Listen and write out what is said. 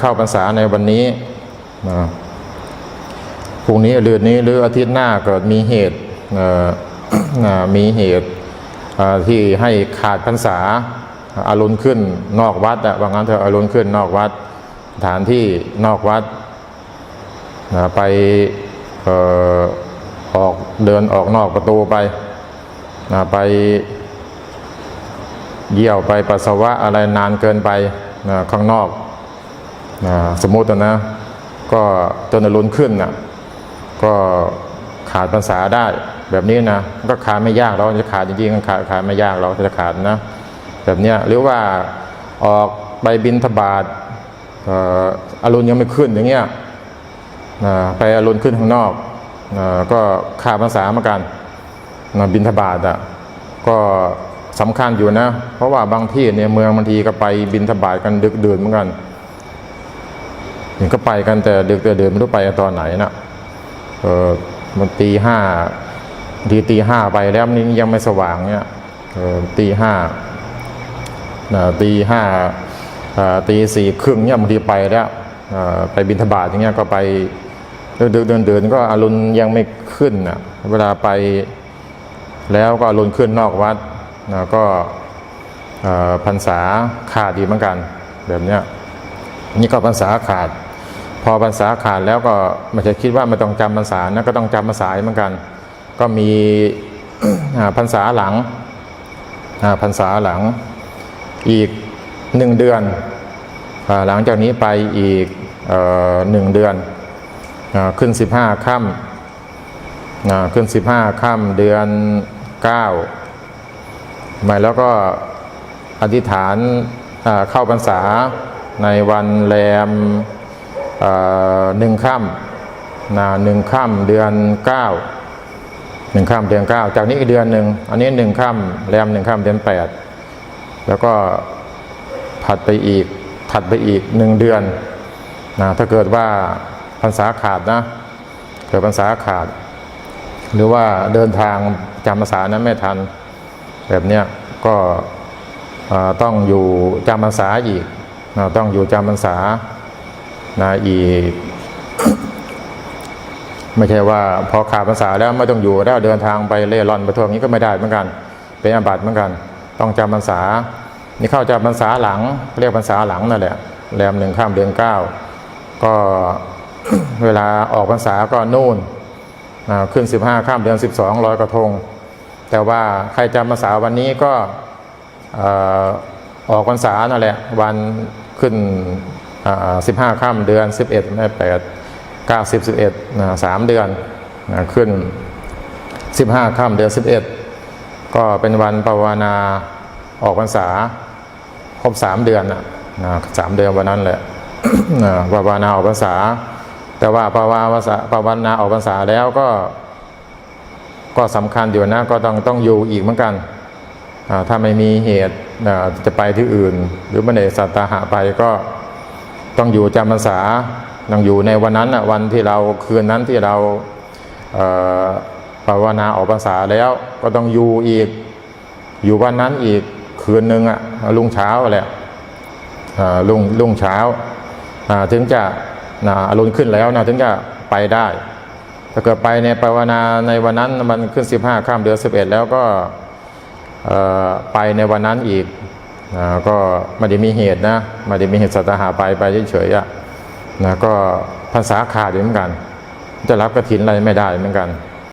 เข้าพรรษาในวันนี้นะพรุ่งนี้หรือนี้หรืออาทิตย์หน้าเกิดมีเหตุมีเหตุที่ให้ขาดพรรษาอารุณขึ้นนอกวัดอะว่างั้นเถออารุณขึ้นนอกวัดสถานที่นอกวัดนะไปออออกเดินออกนอกประตูไปนะไปเยี่ยวไปปัสสาวะอะไรนานเกินไปนะข้างนอก นะสมมตินะ ก็จนอรุณขึ้นนะก็ขาดภาษาได้แบบนี้นะก็ขาดไม่ยากเราจะขาดจริงๆขาดขาดไม่ยากเราจะขาดนะแบบเนี้ยหรือว่าออกไปบินทบาทอ่ออรุณยังไม่ขึ้นอย่างเงี้ยไปอรุณขึ้นข้างนอกก็ขาดภาษาเหมือนกันบินทบาทอะก็สำคัญอยู่นะ เพราะว่าบางที่เนี่ยเมืองบางทีก็ไปบินทบาทกันดึกดื่นเหมือนกัน เห็นก็ไปกันแต่เดึกแต่เดินไม่รู้ไปตอนไหนนะเออมันตีห้าทีตีห้าไปแล้วนี่ยังไม่สว่างเนี่ยเออตีห้านะตีห้าตีสี่ครึ่งเนี่ยบางทีไปแล้วไปบินทบาทอย่างเงี้ยก็ไปเดินเดินเดินก็อรุณยังไม่ขึ้นนะเวลาไปแล้วก็ลุนขึ้นนอกวัดนะก็พรรษาขาดดีเหมือนกัน แบบเนี้ยนี่ก็พรรษาขาด พอพรรษาขาดแล้วก็ม่ใช่คิดว่าไม่ต้องจำพรรษานะก็ต้องจำพรรษาเหมือนกัน ก็มีอ่าษาหลังอ่าษาหลังอีกหนึ่งเดือนอหลังจากนี้ไปอีกหนึ่งเดือนอขึ้นสิบห้าค่ำขึ้น15ค่ำเดือน9หมายแล้วก็อธิษฐานเข้าพรรษาในวันแรม หนึ่งค่ำนะหนึ่งค่ำเดือน9หนึ่งค่ำเดือน9จากนี้อีกเดือนหนึ่งอันนี้หนึ่งค่ำแรมหนึ่งค่ำเดือน8แล้วก็ผัดไปอีกถัดไปอีกหนึ่งเดือนนะถ้าเกิดว่าพรรษาขาดนะเกิดพรรษาขาด หรือว่าเดินทางจำภาษานั้นไม่ทันแบบเนี้ยก็ต้องอยู่จำภาษาอีกต้องอยู่จำภาษา นะอีก ไม่ใช่ว่าพอขาดภาษาแล้วไม่ต้องอยู่แล้วเดินทางไปเล่ร่อนไปทั่วงนี้ก็ไม่ได้เหมือนกัน เป็นอาบัติเหมือนกัน ต้องจำภาษา นี่เข้าจำภาษาหลัง เรียกภาษาหลังนั่นแหละแรมหนึ่งข้ามเดือนเก้าก็เวลาออกภาษาก็นู่นอ่าขึ้น 15 ข้ามเดือน 12ลอยกระทง แต่ว่าใครจำภาษาวันนี้ก็ออออกพรรษานั่นแหละ วันขึ้น อ่า15ข้ามเดือน11ไม่8 9 10 11นะสามเดือนนะขึ้น15ข้ามเดือน11ก็เป็นวันภาวนาออกพรรษาครบ3เดือนนะนะสามเดือนวันนั้นแหละนะภาวนาออกพรรษา แต่ว่าภาวนาภาษาภาวนาออกภาษาแล้วก็ ก็สำคัญอยู่นะก็ต้องต้องอยู่อีกเหมือนกันอ่าถ้าไม่มีเหตุอ่าจะไปที่อื่น หรือไม่ได้สัตตาหะไปก็ ต้องอยู่จำพรรษาต้องอยู่ในวันนั้นน่ะวันที่เราคืนนั้นที่เราภาวนาออกภาษาแล้วก็ต้องอยู่อีก อยู่วันนั้นอีกคืนหนึ่งอะลุงเช้าแหละลุงลุงเช้าถึงจะนะอารมณ์ขึ้นแล้วนะถึงจะไปได้ ถ้าเกิดไปในภาวนาในวันนั้นมันขึ้น 15ข้ามเดือน11 แล้วก็ไปในวันนั้นอีก นะก็ไม่ได้มีเหตุนะไม่ได้มีเหตุสัตหาไปไปเฉยๆอะนะก็ภาษาขาดเหมือนกัน จะรับกระถินอะไรไม่ได้เหมือนกัน